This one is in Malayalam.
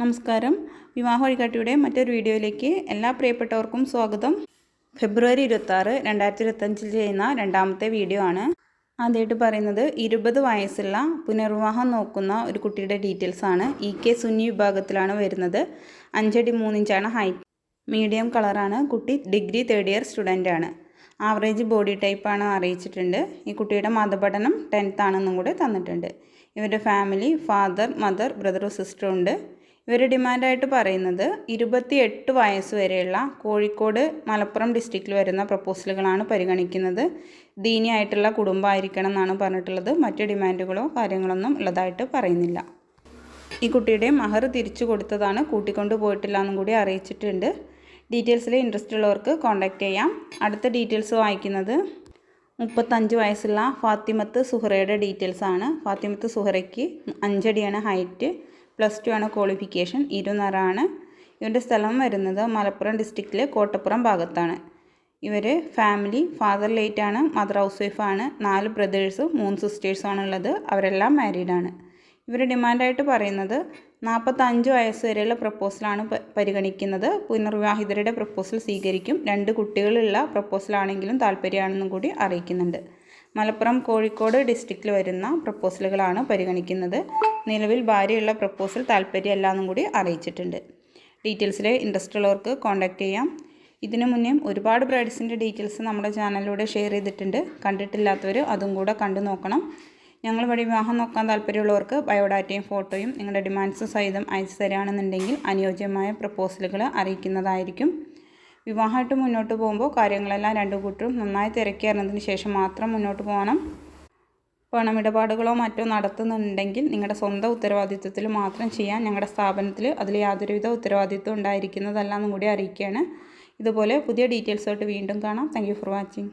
നമസ്കാരം. വിവാഹ വഴികാട്ടിയുടെ മറ്റൊരു വീഡിയോയിലേക്ക് എല്ലാ പ്രിയപ്പെട്ടവർക്കും സ്വാഗതം. ഫെബ്രുവരി ഇരുപത്താറ് രണ്ടായിരത്തി ഇരുപത്തഞ്ചിൽ ചെയ്യുന്ന രണ്ടാമത്തെ വീഡിയോ ആണ്. ആദ്യമായിട്ട് പറയുന്നത് ഇരുപത് വയസ്സുള്ള പുനർവിവാഹം നോക്കുന്ന ഒരു കുട്ടിയുടെ ഡീറ്റെയിൽസ് ആണ്. ഇ കെ സുന്നി വിഭാഗത്തിലാണ് വരുന്നത്. അഞ്ചടി മൂന്നിഞ്ചാണ് ഹൈറ്റ് മീഡിയം കളറാണ്. കുട്ടി ഡിഗ്രി തേർഡ് ഇയർ സ്റ്റുഡന്റ് ആണ്. ആവറേജ് ബോഡി ടൈപ്പാണ് അറിയിച്ചിട്ടുണ്ട്. ഈ കുട്ടിയുടെ മതപഠനം ടെൻത്ത് ആണെന്നും കൂടെ തന്നിട്ടുണ്ട്. ഇവരുടെ ഫാമിലി ഫാദർ മദർ ബ്രദറും സിസ്റ്ററും ഉണ്ട്. ഇവർ ഡിമാൻഡായിട്ട് പറയുന്നത് ഇരുപത്തി എട്ട് വയസ്സ് വരെയുള്ള കോഴിക്കോട് മലപ്പുറം ഡിസ്ട്രിക്റ്റിൽ വരുന്ന പ്രപ്പോസലുകളാണ് പരിഗണിക്കുന്നത്. ദീനിയായിട്ടുള്ള കുടുംബമായിരിക്കണം എന്നാണ് പറഞ്ഞിട്ടുള്ളത്. മറ്റ് ഡിമാൻഡുകളോ കാര്യങ്ങളൊന്നും ഉള്ളതായിട്ട് പറയുന്നില്ല. ഈ കുട്ടിയുടെ മഹർ തിരിച്ചു കൊടുത്തതാണ്. കൂട്ടിക്കൊണ്ട് പോയിട്ടില്ല എന്നും കൂടി അറിയിച്ചിട്ടുണ്ട്. ഡീറ്റെയിൽസിൽ ഇൻട്രസ്റ്റ് ഉള്ളവർക്ക് കോൺടാക്റ്റ് ചെയ്യാം. അടുത്ത ഡീറ്റെയിൽസ് വായിക്കുന്നത് മുപ്പത്തഞ്ച് വയസ്സുള്ള ഫാത്തിമത്ത് സുഹറയുടെ ഡീറ്റെയിൽസ് ആണ്. ഫാത്തിമത്ത് സുഹറയ്ക്ക് അഞ്ചടിയാണ് ഹൈറ്റ്. പ്ലസ് ടു ആണ് ക്വാളിഫിക്കേഷൻ. ഇരുന്നറാണ്. ഇവന്റെ സ്ഥലം വരുന്നത് മലപ്പുറം ഡിസ്ട്രിക്റ്റിലെ കോട്ടപ്പുറം ഭാഗത്താണ്. ഇവർ ഫാമിലി ഫാദർ ലേറ്റാണ് മദർ ഹൗസ് വൈഫാണ് നാല് ബ്രദേഴ്സും മൂന്ന് സിസ്റ്റേഴ്സും ഉള്ളത് അവരെല്ലാം മാരീഡാണ് ഇവർ ഡിമാൻഡായിട്ട് പറയുന്നത് നാൽപ്പത്തഞ്ച് വയസ്സ് വരെയുള്ള പ്രപ്പോസലാണ് പരിഗണിക്കുന്നത്. പുനർവിവാഹിതരുടെ പ്രപ്പോസൽ സ്വീകരിക്കും. രണ്ട് കുട്ടികളുള്ള പ്രപ്പോസലാണെങ്കിലും താല്പര്യമാണെന്നും കൂടി അറിയിക്കുന്നുണ്ട്. മലപ്പുറം കോഴിക്കോട് ഡിസ്ട്രിക്റ്റിൽ വരുന്ന പ്രപ്പോസലുകളാണ് പരിഗണിക്കുന്നത്. നിലവിൽ ഭാര്യയുള്ള പ്രപ്പോസൽ താല്പര്യമല്ല എന്നും കൂടി അറിയിച്ചിട്ടുണ്ട്. ഡീറ്റെയിൽസിൽ ഇൻട്രസ്റ്റ് ഉള്ളവർക്ക് കോൺടാക്റ്റ് ചെയ്യാം. ഇതിനു മുന്നേ ഒരുപാട് ബ്രൈഡ്സിന്റെ ഡീറ്റെയിൽസ് നമ്മുടെ ചാനലിലൂടെ ഷെയർ ചെയ്തിട്ടുണ്ട്. കണ്ടിട്ടില്ലാത്തവർ അതും കൂടെ കണ്ടു നോക്കണം. ഞങ്ങൾ വഴി വിവാഹം നോക്കാൻ താല്പര്യമുള്ളവർക്ക് ബയോഡാറ്റയും ഫോട്ടോയും നിങ്ങളുടെ ഡിമാൻഡ്സ് സഹിതം അയച്ചു തരികയാണെന്നുണ്ടെങ്കിൽ അനുയോജ്യമായ പ്രപ്പോസലുകൾ അറിയിക്കുന്നതായിരിക്കും. വിവാഹമായിട്ട് മുന്നോട്ട് പോകുമ്പോൾ കാര്യങ്ങളെല്ലാം രണ്ടു കൂട്ടരും നന്നായി തിരക്കി അറിഞ്ഞതിന് ശേഷം മാത്രം മുന്നോട്ട് പോകണം. പണമിടപാടുകളോ മറ്റോ നടത്തുന്നുണ്ടെങ്കിൽ നിങ്ങളുടെ സ്വന്തം ഉത്തരവാദിത്വത്തിൽ മാത്രം ചെയ്യാൻ ഞങ്ങളുടെ സ്ഥാപനത്തിൽ അതിൽ യാതൊരുവിധ ഉത്തരവാദിത്വം ഉണ്ടായിരിക്കുന്നതല്ല എന്നും കൂടി അറിയിക്കുകയാണ്. ഇതുപോലെ പുതിയ ഡീറ്റെയിൽസായിട്ട് വീണ്ടും കാണാം. Thank for watching